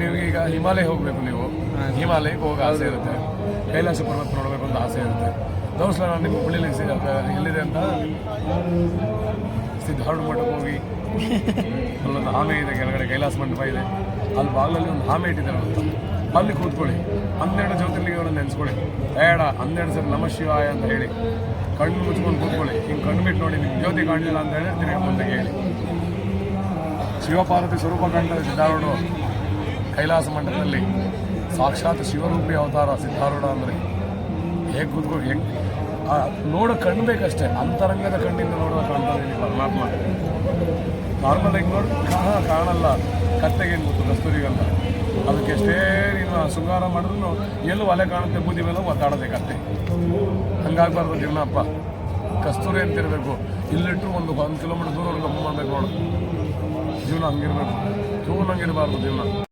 ನೀವು ಈಗ ಹಿಮಾಲಯ ಹೋಗಬೇಕು ನೀವು. ಹಿಮಾಲಯಕ್ಕೆ ಹೋಗಿ ಆಸೆ ಇರುತ್ತೆ. ಕೈಲಾಸ ಪರ್ವತ ನೋಡಬೇಕು ಅಂತ ಆಸೆ ಇರುತ್ತೆ. ದೋಸ್ಲ ನಾನು ನಿಮ್ಮ ಹುಬ್ಳಿಲಿ ಸಿಗುತ್ತೆ ಎಲ್ಲಿದೆ ಅಂತ? ಸಿದ್ಧಾರ್ಡ್ ಮಠಕ್ಕೆ ಹೋಗಿ. ಅಲ್ಲೊಂದು ಆಮೆ ಇದೆ ಕೆಳಗಡೆ ಕೈಲಾಸ ಮಂಟಪ ಇದೆ. ಅಲ್ಲಿ ಬಾಗಿಲಲ್ಲಿ ಒಂದು ಆಮೆ ಇಟ್ಟಿದ್ದಾರೆ ಅಂತ. ಅಲ್ಲಿ ಕೂತ್ಕೊಳ್ಳಿ. ಹನ್ನೆರಡು ಜ್ಯೋತಿರ್ಲಿಂಗಗಳನ್ನು ನೆನೆಸ್ಕೊಳ್ಳಿ. ಬೇಡ ಹನ್ನೆರಡು ಸರಿ ನಮ ಶಿವಾಯ ಅಂತ ಹೇಳಿ. ಕಣ್ಣು ಮುಚ್ಕೊಂಡು ಕೂತ್ಕೊಳ್ಳಿ. ಹಿಂಗೆ ಕಣ್ಣು ಬಿಟ್ಟು ನೋಡಿ ನಿಮ್ಗೆ ಜ್ಯೋತಿ ಕಾಣಲಿಲ್ಲ ಅಂತ ಹೇಳಿ ತಿರುಗಿ ಮುಂದೆ ಹೇಳಿ. ಶಿವಪಾರ್ವತಿ ಸ್ವರೂಪ ಕಂಡ ಸಿದ್ಧಾರೂಢ ಕೈಲಾಸ ಮಂಟಪದಲ್ಲಿ ಸಾಕ್ಷಾತ್ ಶಿವರೂಪಿ ಅವತಾರ ಸಿದ್ಧಾರೂಢ ಅಂದರೆ ಹೇಗೆ ಕೂತ್ಕೊಂಡು ಹೆಂಗೆ ನೋಡೋ ಕಣ್ಬೇಕಷ್ಟೇ ಅಂತರಂಗದ ಕಣ್ಣಿಂದ ನೋಡೋ ಕಾಣ್ತಾನೆ ಪರಮಾತ್ಮ. ನಾರ್ಮಲ್ ಹೆಂಗೆ ನೋಡಿ ಕಾಣ ಕಾಣಲ್ಲ. ಕತ್ತೆಗೆ ಏನು ಗೊತ್ತು ಕಸ್ತೂರಿಗಲ್ಲ ಅದಕ್ಕೆ ಎಷ್ಟೇ ನೀನು ಶೃಂಗಾರ ಮಾಡಿದ್ರು ಎಲ್ಲೂ ಒಲೆ ಕಾಣುತ್ತೆ, ಬೂದಿ ಮೇಲೆ ಒತ್ತಾಡದೆ ಕತ್ತೆ. ಹಂಗಾಗಬಾರ್ದು ಜೀವನಪ್ಪ ಕಸ್ತೂರಿ ಅಂತಿರಬೇಕು. ಇಲ್ಲಿಟ್ಟರು ಒಂದು ಒಂದು ಕಿಲೋಮೀಟರ್ ದೂರವರೆಗೆ ಮಾಡ್ಬೇಕು ನೋಡು. ಜೀವನ ಹಂಗಿರಬೇಕು. ಜೀವನ ಹಂಗಿರಬಾರ್ದು ಜೀವನ.